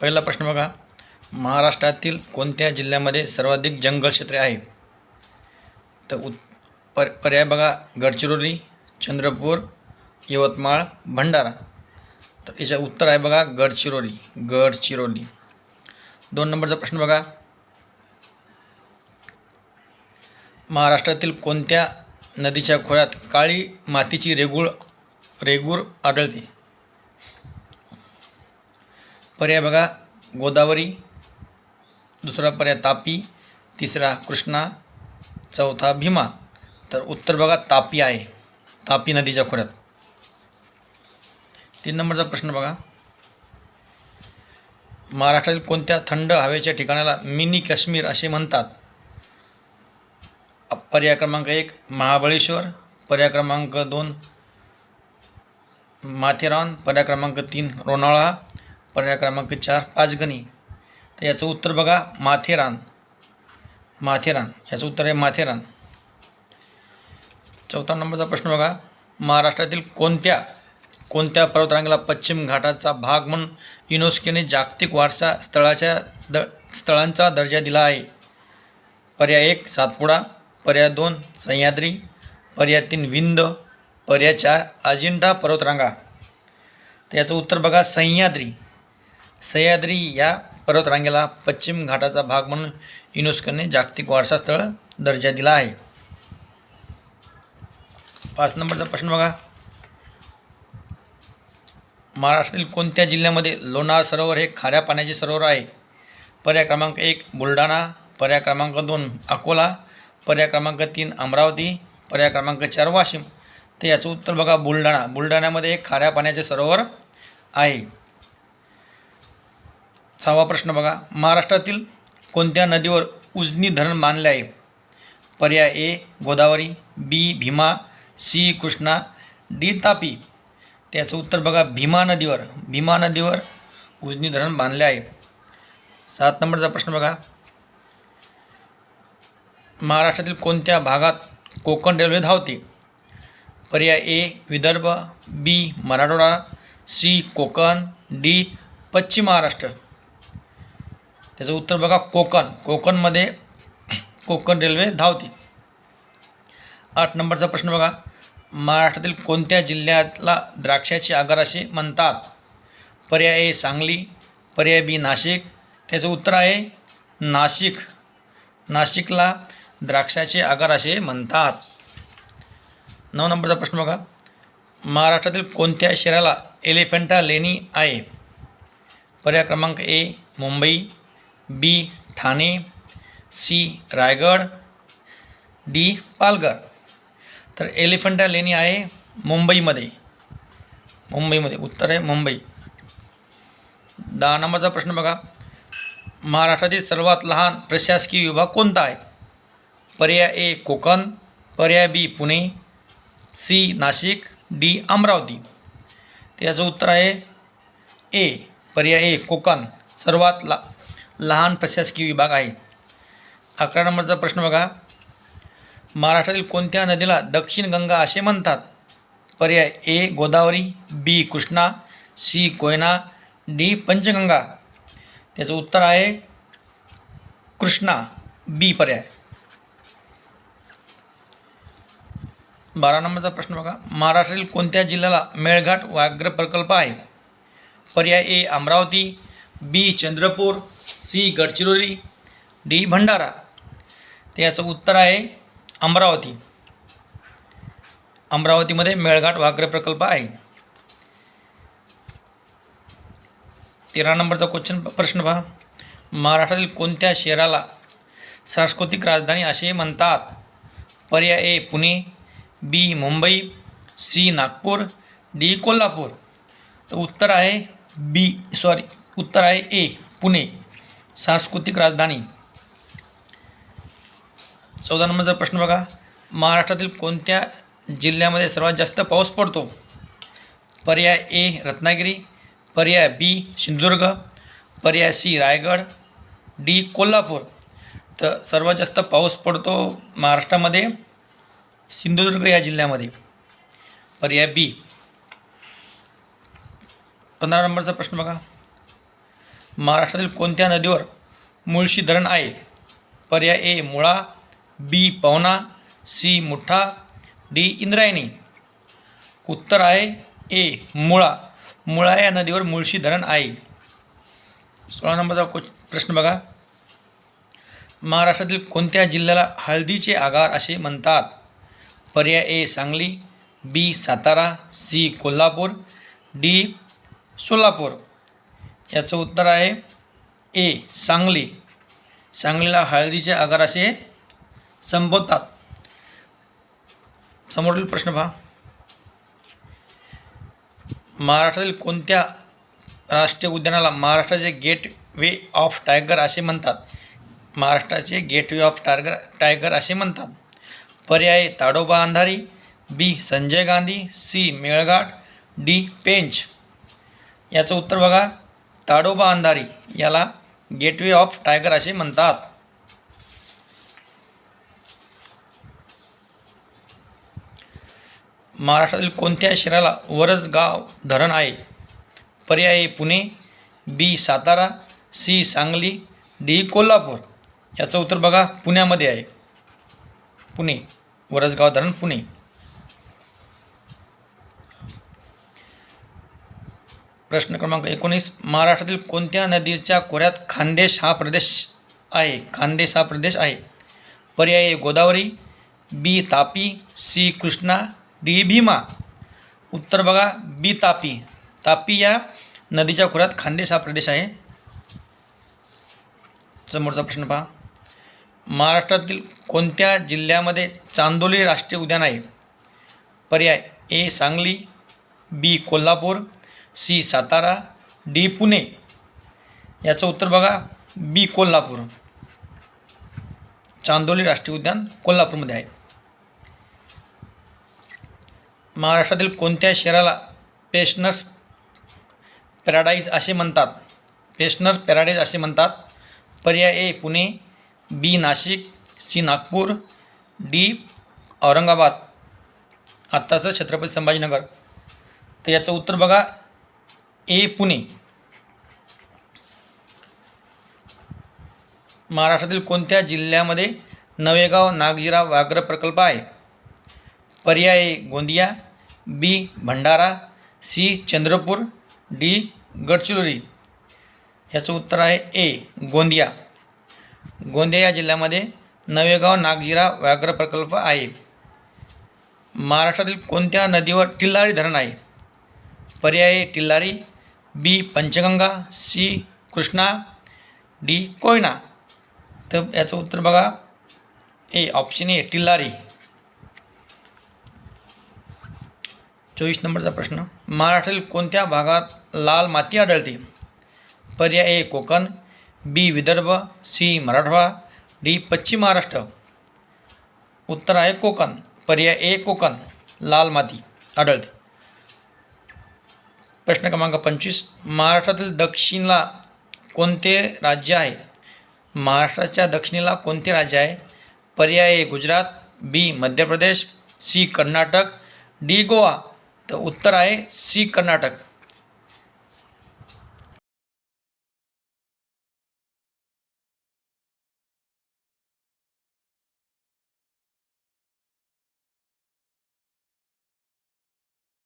पहिला प्रश्न बघा. महाराष्ट्रातील कोणत्या जिल्ह्यामध्ये सर्वाधिक जंगल क्षेत्रे आहे? तर उत पर पर्याय बघा. गडचिरोली चंद्रपूर यवतमाळ भंडारा. तर याचं उत्तर आहे बघा गडचिरोली. गडचिरोली. दोन नंबरचा प्रश्न बघा. महाराष्ट्रातील कोणत्या नदीच्या खोऱ्यात काळी मातीची रेगूळ रेगूर आढळते? पर्याय बघा. गोदावरी. दुसरा पर्याय तापी. तिसरा कृष्णा. चौथा भीमा. तर उत्तर बघा तापी आहे. तापी नदीच्या खोऱ्यात. तीन नंबरचा प्रश्न बघा. महाराष्ट्रातील कोणत्या थंड हवेच्या ठिकाणाला मिनी काश्मीर असे म्हणतात? पर्याय क्रमांक एक महाबळेश्वर. पर्याय क्रमांक दोन माथेरान. पर्याय क्रमांक तीन रोनाळा पर्याय क्रमांक चार पाचगणी तर याचं उत्तर बघा माथेरान. माथेरान. याचं उत्तर आहे माथेरान. चौथा नंबरचा प्रश्न बघा. महाराष्ट्रातील कोणत्या कोणत्या पर्वतरांगेला पश्चिम घाटाचा भाग म्हणून युनेस्कोने जागतिक वारसा स्थळाच्या द स्थळांचा दर्जा दिला आहे? पर्याय एक सातपुडा. पर्याय दोन सह्याद्री. पर्याय तीन विंद पर्याय चार अजिंठा पर्वतरांगा. तर याचं उत्तर बघा सह्याद्री. सह्याद्री या पर्वतरांगेला पश्चिम घाटाचा भाग म्हणून युनेस्कोने जागतिक वारसा स्थळ दर्जा दिला आहे. पाच नंबरचा प्रश्न बघा. महाराष्ट्रातील कोणत्या जिल्ह्यामध्ये लोणार सरोवर हे खाऱ्या पाण्याचे सरोवर आहे? पर्याय क्रमांक एक बुलढाणा. पर्याय क्रमांक दोन अकोला. पर्याय क्रमांक तीन अमरावती. पर्याय क्रमांक चार वाशिम. तर याचं उत्तर बघा बुलढाणा. बुलढाण्यामध्ये एक खाऱ्या पाण्याचे सरोवर आहे. सहावा प्रश्न बघा. महाराष्ट्रातील कोणत्या नदीवर उजनी धरण बांधले आहे? पर्याय A Godavari B Bhima C Krishna D Tapi. त्याचं उत्तर बघा भीमा नदीवर. भीमा नदीवर उजनी धरण बांधले आहे. सात नंबरचा प्रश्न बघा. महाराष्ट्रातील कोणत्या भागात कोकण रेल्वे धावते? पर्याय A Vidarbha B Marathwada C Konkan D Paschim Maharashtra. त्याचं उत्तर बघा कोकण. कोकणमध्ये कोकण रेल्वे धावते. आठ नंबरचा प्रश्न बघा. महाराष्ट्रातील कोणत्या जिल्ह्यातला द्राक्षाचे आगार असे म्हणतात? पर्याय ए सांगली पर्याय बी नाशिक. त्याचं उत्तर आहे नाशिक. नाशिकला द्राक्षाचे आगार असे म्हणतात. नऊ नंबरचा प्रश्न बघा. महाराष्ट्रातील कोणत्या शहराला एलिफंटा लेणी आहे? पर्याय क्रमांक A Mumbai. B Thane C Raigad D Palghar. तर एलिफंटा लेणी आहे मुंबईमध्ये. मुंबईमध्ये. उत्तर आहे मुंबई. दहा नंबरचा प्रश्न बघा. महाराष्ट्रातील सर्वात लहान प्रशासकीय विभाग कोणता आहे? पर्याय ए कोकण पर्याय B Pune C Nashik D Amravati. तर याचं उत्तर आहे ए. पर्याय ए कोकण. सर्वात ला लहान प्रशासकीय विभाग आहे. अकरा नंबरचा प्रश्न बघा. महाराष्ट्रातील कोणत्या नदीला दक्षिण गंगा असे म्हणतात? पर्याय A Godavari B Krishna C Koyna D Panchganga. त्याचं उत्तर आहे कृष्णा बी पर्याय. बारा नंबरचा प्रश्न बघा. महाराष्ट्रातील कोणत्या जिल्ह्याला मेळघाट व्याघ्र प्रकल्प आहे? पर्याय A Amravati B Chandrapur C Gadchiroli D Bhandara. तर याचं उत्तर आहे अमरावती. अमरावतीमध्ये मेळघाट व्याघ्र प्रकल्प आहे. तेरा नंबरचा क्वेश्चन प्रश्न पहा. महाराष्ट्रातील कोणत्या शहराला सांस्कृतिक राजधानी असे म्हणतात? पर्याय A Pune B Mumbai C Nagpur D Kolhapur. तर उत्तर आहे बी सॉरी उत्तर आहे ए पुणे. सांस्कृतिक राजधानी. चौदा नंबरचा प्रश्न बघा. महाराष्ट्रातील कोणत्या जिल्ह्यामध्ये सर्वात जास्त पाऊस पडतो? पर्याय ए रत्नागिरी. पर्याय बी सिंधुदुर्ग. पर्याय सी रायगड. डी कोल्हापूर. तर सर्वात जास्त पाऊस पडतो महाराष्ट्रामध्ये सिंधुदुर्ग या जिल्ह्यामध्ये. पर्याय बी. पंधरा नंबरचा प्रश्न बघा. महाराष्ट्रातील कोणत्या नदीवर मुळशी धरण आहे? पर्याय A Mula B Pavana C Mutha D Indrayani. उत्तर आहे ए मुळा. मुळा या नदीवर मुळशी धरण आहे. सोळा नंबरचा क्वेश्च- प्रश्न बघा. महाराष्ट्रातील कोणत्या जिल्ह्याला हळदीचे आगार असे म्हणतात? पर्याय A Sangli B Satara C Kolhapur D Solapur. याचं उत्तर आहे ए सांगली. सांगलीला हळदीचे आगार असे संबोधतात समोरील प्रश्न पहा. महाराष्ट्रातील कोणत्या राष्ट्रीय उद्यानाला महाराष्ट्राचे गेट वे ऑफ टायगर असे म्हणतात? महाराष्ट्राचे gateway of tiger tiger असे म्हणतात. पर्याय Tadoba Andhari B Sanjay Gandhi C Melghat D Pench. याचं उत्तर बघा. ताडोबा अंधारी याला गेटवे ऑफ टायगर असे म्हणतात. महाराष्ट्रातील कोणत्या शहराला वरसगाव धरण आहे? पर्याय Pune B Satara C Sangli D Kolhapur. याचं उत्तर बघा पुण्यामध्ये आहे. पुणे वरसगाव धरण पुणे. प्रश्न क्रमांक एकोणीस. महाराष्ट्रातील कोणत्या नदीच्या खोऱ्यात खानदेश हा प्रदेश आहे? खानदेश हा प्रदेश आहे. पर्याय A Godavari B Tapi C Krishna D Bhima. उत्तर बघा बी तापी. तापी या नदीच्या खोऱ्यात खानदेश हा प्रदेश आहे. समोरचा प्रश्न पहा. महाराष्ट्रातील कोणत्या जिल्ह्यामध्ये चांदोली राष्ट्रीय उद्यान आहे? पर्याय A Sangli B Kolhapur C Satara D Pune. याचं उत्तर बघा बी कोल्हापूर. चांदोली राष्ट्रीय उद्यान कोल्हापूरमध्ये आहे. महाराष्ट्रातील कोणत्या शहराला पेशनर्स पॅराडाईज असे म्हणतात? पेशनर्स पॅराडाईज असे म्हणतात. पर्याय A Pune B Nashik C Nagpur D Aurangabad. आत्ताचं छत्रपती संभाजीनगर. तर याचं उत्तर बघा ए पुणे. महाराष्ट्रातील कोणत्या जिल्ह्यामध्ये नवेगाव नागजिरा व्याघ्र प्रकल्प आहे? पर्याय Gondia B Bhandara C Chandrapur D Gadchiroli. याचं उत्तर आहे ए गोंदिया. गोंदिया या जिल्ह्यामध्ये नवेगाव नागजिरा व्याघ्र प्रकल्प आहे. महाराष्ट्रातील कोणत्या नदीवर टिल्लारी धरण आहे? पर्याय Tillari B Panchganga C Krishna D Koyna. तर याचं उत्तर बघा. A option A Tillari. चोवीस नंबरचा प्रश्न. महाराष्ट्रातील कोणत्या भागात लाल माती आढळते? पर्याय A Konkan. B Vidarbha. C Marathwada. D पश्चिम महाराष्ट्र. उत्तर आहे कोकण. पर्याय ए कोकण. लाल माती आढळते. प्रश्न क्रमांक पंचवीस. महाराष्ट्रातील दक्षिणला कोणते राज्य आहे? महाराष्ट्राच्या दक्षिणेला कोणते राज्य आहे? पर्याय A Gujarat B Madhya Pradesh C Karnataka D Goa. तर उत्तर आहे सी कर्नाटक.